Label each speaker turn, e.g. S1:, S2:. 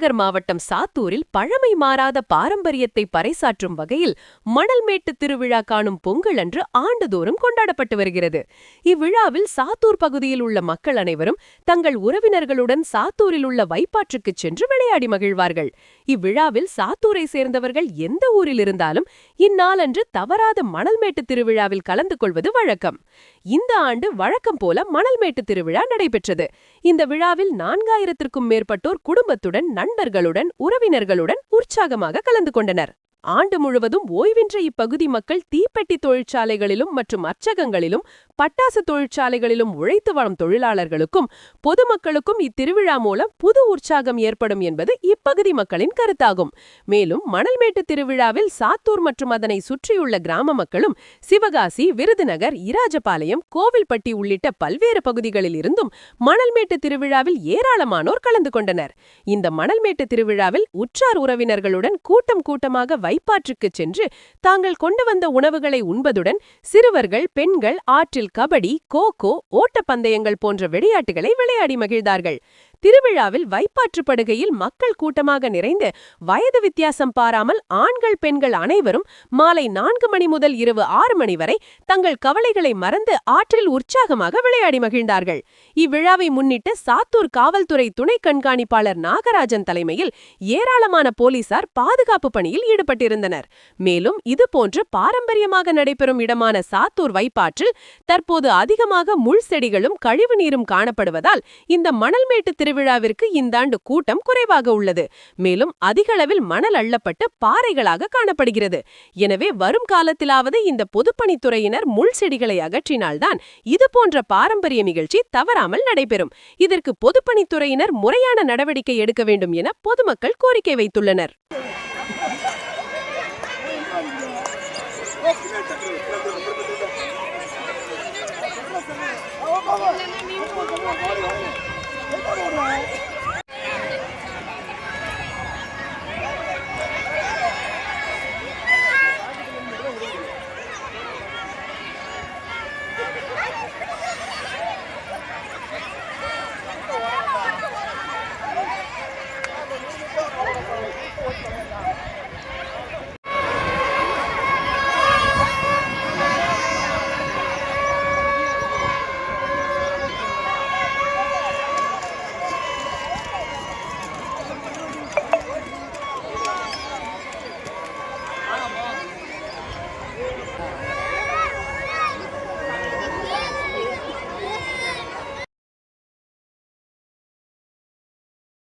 S1: விருதுநகர் மாவட்டம் சாத்தூரில் பழமை மாறாத பாரம்பரியத்தை பறைசாற்றும் வகையில் மணல்மேட்டு திருவிழா காணும் பொங்கல் அன்று ஆண்டுதோறும் கொண்டாடப்பட்டு வருகிறது. இவ்விழாவில் சாத்தூர் பகுதியில் உள்ள மக்கள் அனைவரும் தங்கள் உறவினர்களுடன் சாத்தூரில் உள்ள வைப்பாற்றுக்குச் சென்று விளையாடி மகிழ்வார்கள். இவ்விழாவில் சாத்தூரை சேர்ந்தவர்கள் எந்த ஊரில் இருந்தாலும் இந்நாளன்று தவறாத மணல்மேட்டு திருவிழாவில் கலந்து கொள்வது வழக்கம். இந்த ஆண்டு வழக்கம் போல மணல்மேட்டு திருவிழா நடைபெற்றது. இந்த விழாவில் நான்காயிரத்திற்கும் மேற்பட்டோர் குடும்பத்துடன் நண்பர்களுடன் உறவினர்களுடன் உற்சாகமாக கலந்து கொண்டனர். ஆண்டு முழுவதும் ஓய்வின்றி இப்பகுதி மக்கள் தீப்பெட்டி தொழிற்சாலைகளிலும் மற்றும் அர்ச்சகங்களிலும் பட்டாசு தொழிற்சாலைகளிலும் உழைத்து வரும் தொழிலாளர்களுக்கும் பொதுமக்களுக்கும் இத்திருவிழா மூலம் புது உற்சாகம் ஏற்படும் என்பது இப்பகுதி மக்களின் கருத்தாகும். மேலும் மணல்மேட்டு திருவிழாவில் சாத்தூர் மற்றும் அதனை சுற்றியுள்ள கிராம மக்களும் சிவகாசி விருதுநகர் இராஜபாளையம் கோவில்பட்டி உள்ளிட்ட பல்வேறு பகுதிகளில் இருந்தும் மணல்மேட்டு திருவிழாவில் ஏராளமானோர் கலந்து கொண்டனர். இந்த மணல்மேட்டு திருவிழாவில் உற்றார் உறவினர்களுடன் கூட்டம் கூட்டமாக வைப்பாற்றுக்குச் சென்று தாங்கள் கொண்டு வந்த உணவுகளை உண்பதுடன் சிறுவர்கள் பெண்கள் ஆற்றில் கபடி கோகோ ஓட்டப்பந்தயங்கள் போன்ற விளையாட்டுகளை விளையாடி மகிழ்ந்தார்கள். திருவிழாவில் வைப்பாற்று படுகையில் மக்கள் கூட்டமாக நிறைந்து வயது வித்தியாசம் பாராமல் ஆண்கள் பெண்கள் அனைவரும் மாலை நான்கு மணி முதல் இரவு ஆறு மணி வரை தங்கள் கவலைகளை மறந்து ஆற்றில் உற்சாகமாக விளையாடி மகிழ்ந்தார்கள். இவ்விழாவை முன்னிட்டு சாத்தூர் காவல்துறை துணை கண்காணிப்பாளர் நாகராஜன் தலைமையில் ஏராளமான போலீசார் பாதுகாப்பு பணியில் ஈடுபட்டிருந்தனர். மேலும் இதுபோன்று பாரம்பரியமாக நடைபெறும் இடமான சாத்தூர் வைப்பாற்றில் தற்போது அதிகமாக முள் செடிகளும் கழிவு நீரும் காணப்படுவதால் இந்த மணல்மேட்டு இந்த ஆண்டு கூட்டம் குறைவாக உள்ளது. மேலும் அதிகளவில் மணல் அள்ளப்பட்டு பாறைகளாக காணப்படுகிறது. எனவே வரும் காலத்திலாவது இந்த பொதுப்பணித்துறையினர் முள் செடிகளை அகற்றினால்தான் இது போன்ற பாரம்பரிய நிகழ்ச்சி தவறாமல் நடைபெறும். இதற்கு பொதுப்பணித்துறையினர் முறையான நடவடிக்கை எடுக்க வேண்டும் என பொதுமக்கள் கோரிக்கை வைத்துள்ளனர்.
S2: どこにおるの